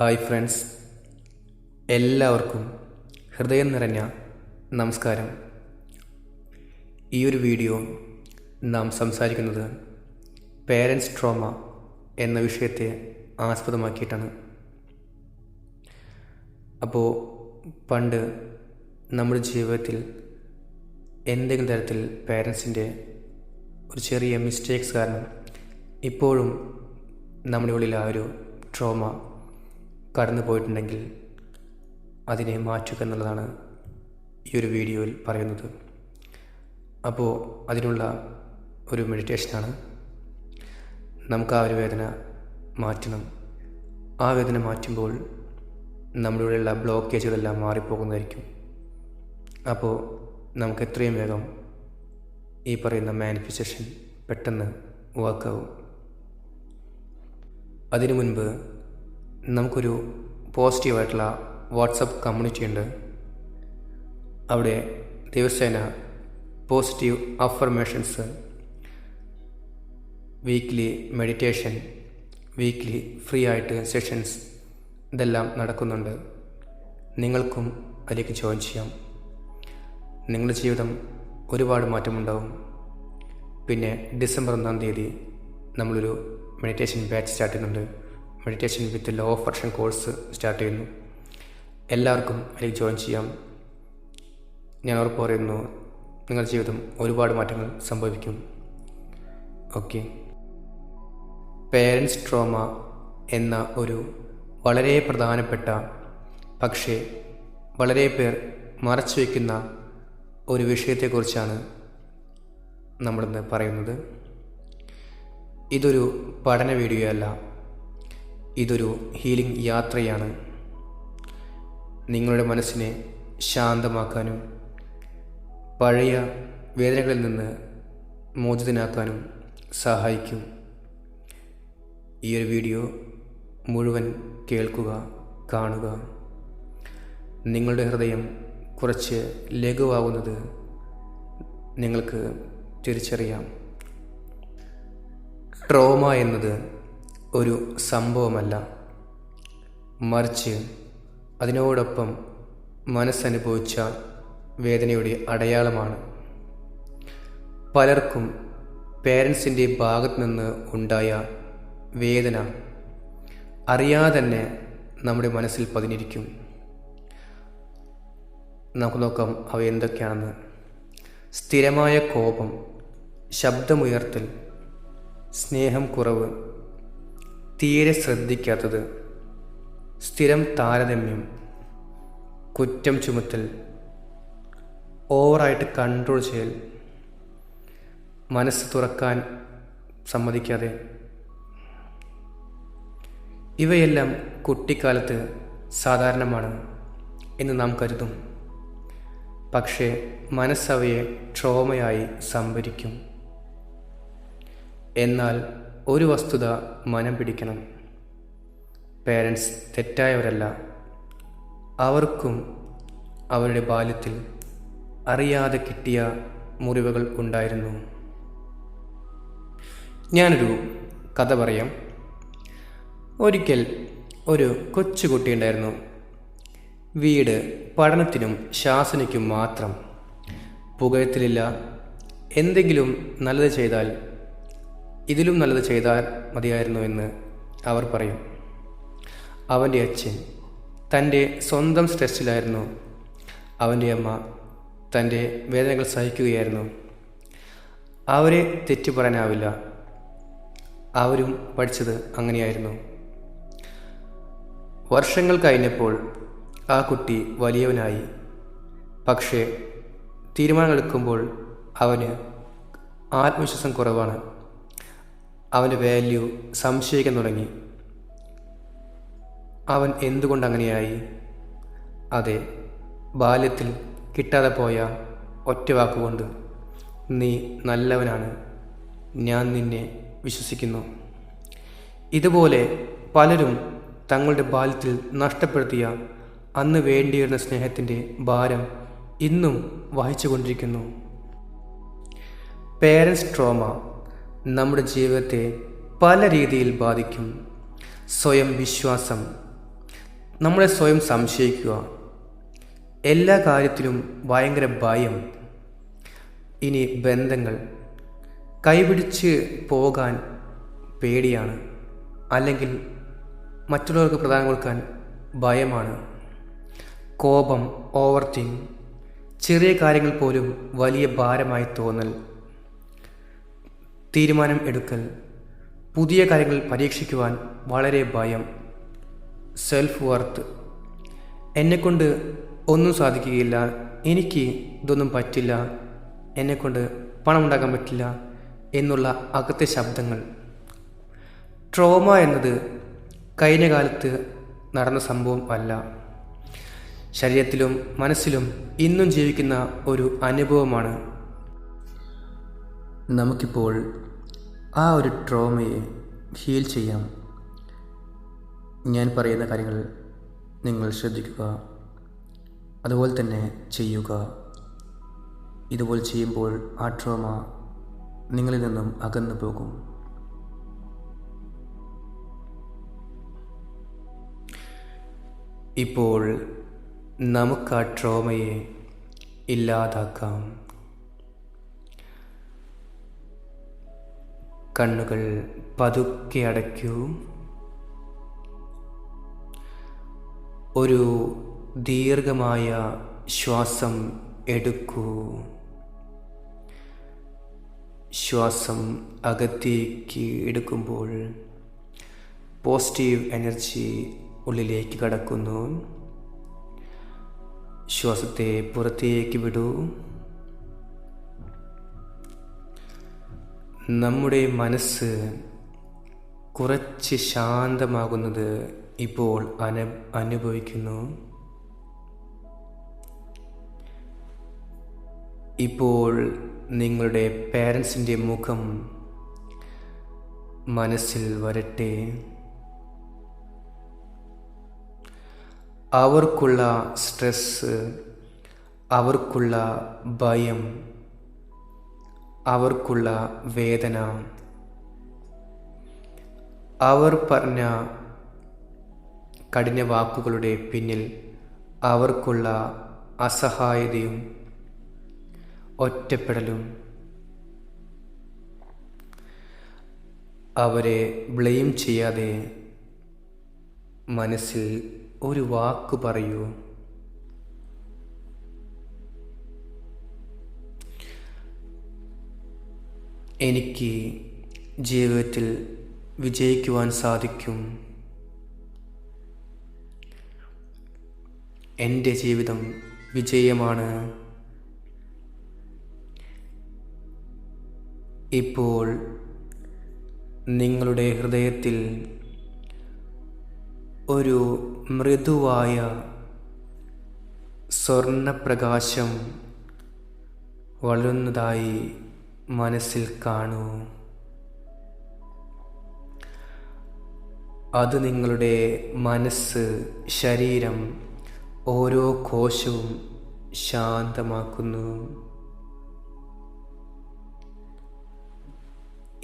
Hi friends. എല്ലാവർക്കും ഹൃദയം നിറഞ്ഞ നമസ്കാരം. ഈ ഒരു വീഡിയോ നാം സംസാരിക്കുന്നത് പേരൻസ് ട്രോമ എന്ന വിഷയത്തെ ആസ്പദമാക്കിയിട്ടാണ്. അപ്പോൾ പണ്ട് നമ്മുടെ ജീവിതത്തിൽ എന്തെങ്കിലും തരത്തിൽ പേരൻസിന്റെ ഒരു ചെറിയ മിസ്റ്റേക്സ് കാരണം ഇപ്പോഴും നമ്മുടെ ഉള്ളിൽ ആ ഒരു ട്രോമ കടന്നു പോയിട്ടുണ്ടെങ്കിൽ അതിനെ മാറ്റുക എന്നുള്ളതാണ് ഈ ഒരു വീഡിയോയിൽ പറയുന്നത്. അപ്പോൾ അതിനുള്ള ഒരു മെഡിറ്റേഷനാണ് നമുക്ക് ആ ഒരു വേദന മാറ്റണം. ആ വേദന മാറ്റുമ്പോൾ നമ്മളിവിടെയുള്ള ബ്ലോക്കേജുകളെല്ലാം മാറിപ്പോകുന്നതായിരിക്കും. അപ്പോൾ നമുക്ക് എത്രയും വേഗം ഈ പറയുന്ന മാനിഫെസ്റ്റേഷൻ പെട്ടെന്ന് വർക്കാവും അതിനു മുൻപ് നമുക്കൊരു പോസിറ്റീവായിട്ടുള്ള വാട്സപ്പ് കമ്മ്യൂണിറ്റി ഉണ്ട് അവിടെ ദിവസേന positive affirmations weekly meditation weekly free ആയിട്ട് സെഷൻസ് ഇതെല്ലാം നടക്കുന്നുണ്ട്. നിങ്ങൾക്കും അതിലേക്ക് ജോയിൻ ചെയ്യാം. നിങ്ങളുടെ ജീവിതം ഒരുപാട് മാറ്റമുണ്ടാവും. പിന്നെ ഡിസംബർ ഒന്നാം തീയതി നമ്മളൊരു മെഡിറ്റേഷൻ ബാച്ച് സ്റ്റാർട്ട് ചെയ്യുന്നുണ്ട്. Meditation with law of version course start ചെയ്യുന്നു. എല്ലാവർക്കും അതിലേക്ക് ജോയിൻ ചെയ്യാം. ഞാൻ ഉറപ്പ് പറയുന്നു നിങ്ങളുടെ ജീവിതം ഒരുപാട് മാറ്റങ്ങൾ സംഭവിക്കും. ഓക്കെ പേരൻസ് ട്രോമ എന്ന ഒരു വളരെ പ്രധാനപ്പെട്ട പക്ഷേ വളരെ പേർ മറച്ചു വയ്ക്കുന്ന ഒരു വിഷയത്തെക്കുറിച്ചാണ് നമ്മളിന്ന് പറയുന്നത്. ഇതൊരു പഠന വീഡിയോ അല്ല. ഇതൊരു ഹീലിംഗ് യാത്രയാണ്. നിങ്ങളുടെ മനസ്സിനെ ശാന്തമാക്കാനും പഴയ വേദനകളിൽ നിന്ന് മോചിതനാക്കാനും സഹായിക്കും. ഈ ഒരു വീഡിയോ മുഴുവൻ കേൾക്കുക കാണുക. നിങ്ങളുടെ ഹൃദയം കുറച്ച് ലഘുവാകുന്നത് നിങ്ങൾക്ക് തിരിച്ചറിയാം. ട്രോമ എന്നത് ഒരു സംഭവമല്ല. മറിച്ച് അതിനോടൊപ്പം മനസ്സനുഭവിച്ച വേദനയുടെ അടയാളമാണ്. പലർക്കും പേരൻസിന്റെ ഭാഗത്ത് നിന്ന് ഉണ്ടായ വേദന അറിയാതെ തന്നെ നമ്മുടെ മനസ്സിൽ പതിഞ്ഞിരിക്കും. നമുക്ക് നോക്കാം അവ എന്തൊക്കെയാണെന്ന്. സ്ഥിരമായ കോപം ശബ്ദമുയർത്തൽ സ്നേഹം കുറവ് തീരെ ശ്രദ്ധിക്കാത്തത് സ്ഥിരം താരതമ്യം കുറ്റം ചുമത്തൽ ഓവറായിട്ട് കൺട്രോൾ ചെയ്യൽ മനസ്സ് തുറക്കാൻ സമ്മതിക്കാതെ. ഇവയെല്ലാം കുട്ടിക്കാലത്ത് സാധാരണമാണ് എന്ന് നാം കരുതും. പക്ഷേ മനസ്സവയെ ട്രോമയായി സംഭരിക്കും. എന്നാൽ ഒരു വസ്തുത മനം പിടിക്കണം. പേരൻസ് തെറ്റായവരല്ല. അവർക്കും അവരുടെ ബാല്യത്തിൽ അറിയാതെ കിട്ടിയ മുറിവുകൾ ഉണ്ടായിരുന്നു. ഞാനൊരു കഥ പറയാം. ഒരിക്കൽ ഒരു കൊച്ചുകുട്ടി ഉണ്ടായിരുന്നു. വീട് പഠനത്തിനും ശാസനയ്ക്കും മാത്രം. പുകയത്തിലില്ല. എന്തെങ്കിലും നല്ലത് ചെയ്താൽ ഇതിലും നല്ലത് ചെയ്താൽ മതിയായിരുന്നു എന്ന് അവർ പറയും. അവന്റെ അച്ഛൻ തന്റെ സ്വന്തം സ്ട്രെസ്സിലായിരുന്നു. അവന്റെ അമ്മ തന്റെ വേദനകൾ സഹിക്കുകയായിരുന്നു. അവരെ തെറ്റു പറയാനാവില്ല. അവരും പഠിച്ചത് അങ്ങനെയായിരുന്നു. വർഷങ്ങൾ കഴിഞ്ഞപ്പോൾ ആ കുട്ടി വലിയവനായി. പക്ഷേ തീരുമാനമെടുക്കുമ്പോൾ അവന് ആത്മവിശ്വാസം കുറവാണ്. അവന്റെ വാല്യൂ സംശയിക്കാൻ തുടങ്ങി. അവൻ എന്തുകൊണ്ട് അങ്ങനെയായി? അതെ ബാല്യത്തിൽ കിട്ടാതെ പോയ ഒറ്റ വാക്കുകൊണ്ട് നീ നല്ലവനാണ്. ഞാൻ നിന്നെ വിശ്വസിക്കുന്നു. ഇതുപോലെ പലരും തങ്ങളുടെ ബാല്യത്തിൽ നഷ്ടപ്പെടുത്തിയ അന്ന് വേണ്ടിയിരുന്ന സ്നേഹത്തിന്റെ ഭാരം ഇന്നും വഹിച്ചുകൊണ്ടിരിക്കുന്നു. പേരൻസ് ട്രോമ നമ്മുടെ ജീവിതത്തെ പല രീതിയിൽ ബാധിക്കും. സ്വയം വിശ്വാസം. നമ്മളെ സ്വയം സംശയിക്കുക. എല്ലാ കാര്യത്തിലും ഭയങ്കര ഭയം. ഇനി ബന്ധങ്ങൾ. കൈപിടിച്ച് പോകാൻ പേടിയാണ്. അല്ലെങ്കിൽ മറ്റുള്ളവർക്ക് പ്രധാനം കൊടുക്കാൻ ഭയമാണ്. കോപം ഓവർ തിങ് ചെറിയ കാര്യങ്ങൾ പോലും വലിയ ഭാരമായി തോന്നൽ. തീരുമാനം എടുക്കൽ. പുതിയ കാര്യങ്ങൾ പരീക്ഷിക്കുവാൻ വളരെ ഭയം. സെൽഫ് വർത്ത് എന്നെക്കൊണ്ട് ഒന്നും സാധിക്കുകയില്ല. എനിക്ക് ഇതൊന്നും പറ്റില്ല. എന്നെക്കൊണ്ട് പണം ഉണ്ടാക്കാൻ പറ്റില്ല എന്നുള്ള അകത്തെ ശബ്ദങ്ങൾ. ട്രോമ എന്നത് കഴിഞ്ഞ കാലത്ത് നടന്ന സംഭവം അല്ല. ശരീരത്തിലും മനസ്സിലും ഇന്നും ജീവിക്കുന്ന ഒരു അനുഭവമാണ്. നമുക്കിപ്പോൾ ആ ഒരു ട്രോമയെ ഹീൽ ചെയ്യാം. ഞാൻ പറയുന്ന കാര്യങ്ങൾ നിങ്ങൾ ശ്രദ്ധിക്കുക. അതുപോലെ തന്നെ ചെയ്യുക. ഇതുപോലെ ചെയ്യുമ്പോൾ ആ ട്രോമ നിങ്ങളിൽ നിന്നും അകന്നു പോകും. ഇപ്പോൾ നമുക്ക് ആ ട്രോമയെ ഇല്ലാതാക്കാം. കണ്ണുകൾ പതുക്കെ അടയ്ക്കൂ. ഒരു ദീർഘമായ ശ്വാസം എടുക്കൂ. ശ്വാസം അകത്തേക്ക് എടുക്കുമ്പോൾ പോസിറ്റീവ് എനർജി ഉള്ളിലേക്ക് കടക്കുന്നു. ശ്വാസത്തെ പുറത്തേക്ക് വിടൂ. നമ്മുടെ മനസ്സ് കുറച്ച് ശാന്തമാകുന്നത് ഇപ്പോൾ അന അനുഭവിക്കുന്നു. ഇപ്പോൾ നിങ്ങളുടെ പേരൻസിന്റെ മുഖം മനസ്സിൽ വരട്ടെ. അവർക്കുള്ള സ്ട്രെസ് അവർക്കുള്ള ഭയം അവർക്കുള്ള വേദന. അവർ പറഞ്ഞ കഠിന വാക്കുകളുടെ പിന്നിൽ അവർക്കുള്ള അസഹായതയും ഒറ്റപ്പെടലും. അവരെ ബ്ലെയിം ചെയ്യാതെ മനസ്സിൽ ഒരു വാക്ക് പറയൂ. എനിക്ക് ജീവിതത്തിൽ വിജയിക്കുവാൻ സാധിക്കും. എന്റെ ജീവിതം വിജയമാണ്. ഇപ്പോൾ നിങ്ങളുടെ ഹൃദയത്തിൽ ഒരു മൃദുവായ സ്വർണപ്രകാശം വളരുന്നതായി മനസ്സിൽ കാണൂ. അത് നിങ്ങളുടെ മനസ്സ് ശരീരം ഓരോ കോശവും ശാന്തമാക്കുന്നു.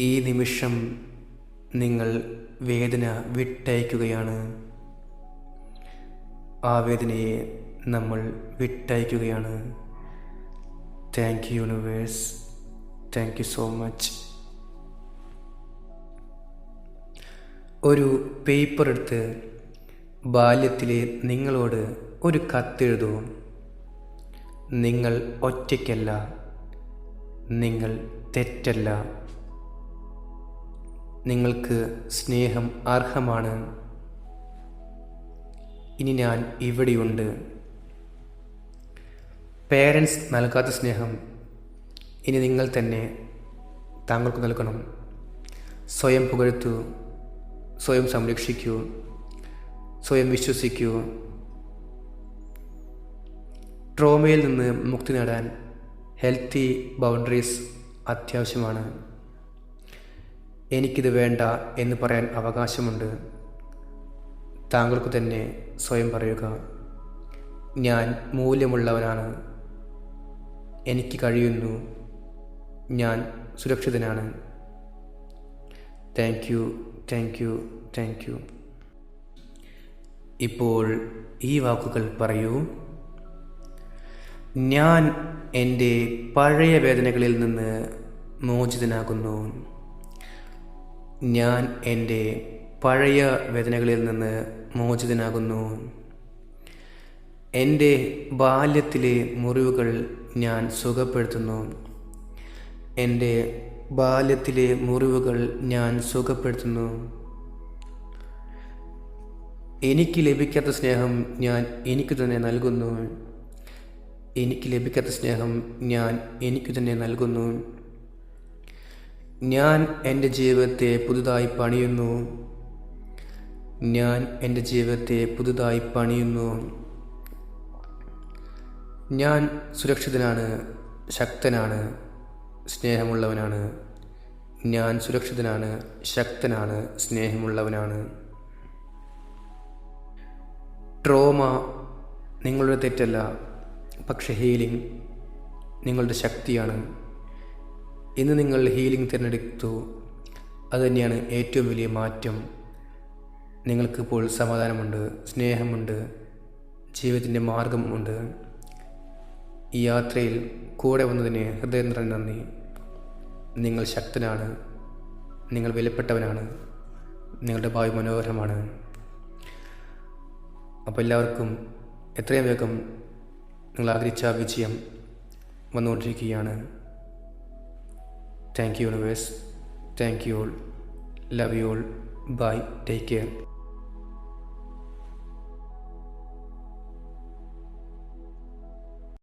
ഈ നിമിഷം നിങ്ങൾ വേദന വിട്ടയക്കുകയാണ്. ആ വേദനയെ നമ്മൾ വിട്ടയക്കുകയാണ്. Thank you universe thank you so much ഒരു പേപ്പർ എടുത്ത് ബാല്യത്തിലെ നിങ്ങളോട് ഒരു കത്തെഴുതൂ. നിങ്ങൾ ഒറ്റയ്ക്കല്ല. നിങ്ങൾ തെറ്റല്ല. നിങ്ങൾക്ക് സ്നേഹം അർഹമാണ്. ഇനി ഞാൻ ഇവിടെയുണ്ട്. പേരൻസ് നൽകാത്ത സ്നേഹം ഇനി നിങ്ങൾ തന്നെ താങ്കൾക്ക് നൽകണം. സ്വയം പുകഴ്ത്തൂ സ്വയം സംരക്ഷിക്കൂ സ്വയം വിശ്വസിക്കൂ. ട്രോമയിൽ നിന്ന് മുക്തി നേടാൻ ഹെൽത്തി ബൗണ്ടറീസ് അത്യാവശ്യമാണ്. എനിക്കിത് വേണ്ട എന്ന് പറയാൻ അവകാശമുണ്ട്. താങ്കൾക്ക് തന്നെ സ്വയം പറയുക ഞാൻ മൂല്യമുള്ളവനാണ്. എനിക്ക് കഴിയുന്നു. ഞാൻ സുരക്ഷിതനാണ്. Thank you thank you thank you ഇപ്പോൾ ഈ വാക്കുകൾ പറയൂ. ഞാൻ എന്റെ പഴയ വേദനകളിൽ നിന്ന് മോചിതനാകുന്നു. ഞാൻ എന്റെ പഴയ വേദനകളിൽ നിന്ന് മോചിതനാകുന്നു. എന്റെ ബാല്യത്തിലെ മുറിവുകൾ ഞാൻ സുഖപ്പെടുത്തുന്നു. എന്റെ ബാല്യത്തിലെ മുറിവുകൾ ഞാൻ സുഖപ്പെടുത്തുന്നു. എനിക്ക് ലഭിക്കാത്ത സ്നേഹം ഞാൻ എനിക്ക് തന്നെ നൽകുന്നു. എനിക്ക് ലഭിക്കാത്ത സ്നേഹം ഞാൻ എനിക്ക് തന്നെ നൽകുന്നു. ഞാൻ എന്റെ ജീവിതത്തെ പുതുതായി പണിയുന്നു. ഞാൻ എന്റെ ജീവിതത്തെ പുതുതായി പണിയുന്നു. ഞാൻ സുരക്ഷിതനാണ് ശക്തനാണ്. സ്നേഹമുള്ളവനാണ്. ഞാൻ സുരക്ഷിതനാണ് ശക്തനാണ് സ്നേഹമുള്ളവനാണ്. ട്രോമ നിങ്ങളുടെ തെറ്റല്ല പക്ഷെ ഹീലിംഗ് നിങ്ങളുടെ ശക്തിയാണ്. ഇന്ന് നിങ്ങൾ ഹീലിംഗ് തിരഞ്ഞെടുത്തു. അതുതന്നെയാണ് ഏറ്റവും വലിയ മാറ്റം. നിങ്ങൾക്കിപ്പോൾ സമാധാനമുണ്ട് സ്നേഹമുണ്ട് ജീവിതത്തിന്റെ മാർഗമുണ്ട്. ഈ യാത്രയിൽ കൂടെ വന്നതിന് ഹൃദയം നന്ദി. നിങ്ങൾ ശക്തനാണ്. നിങ്ങൾ വിലപ്പെട്ടവനാണ്. നിങ്ങളുടെ ഭാവി മനോഹരമാണ്. അപ്പോൾ എല്ലാവർക്കും എത്രയും വേഗം നിങ്ങൾ ആഗ്രഹിച്ച വിജയം വന്നുകൊണ്ടിരിക്കുകയാണ്. Thank you universe thank you all love you all bye take care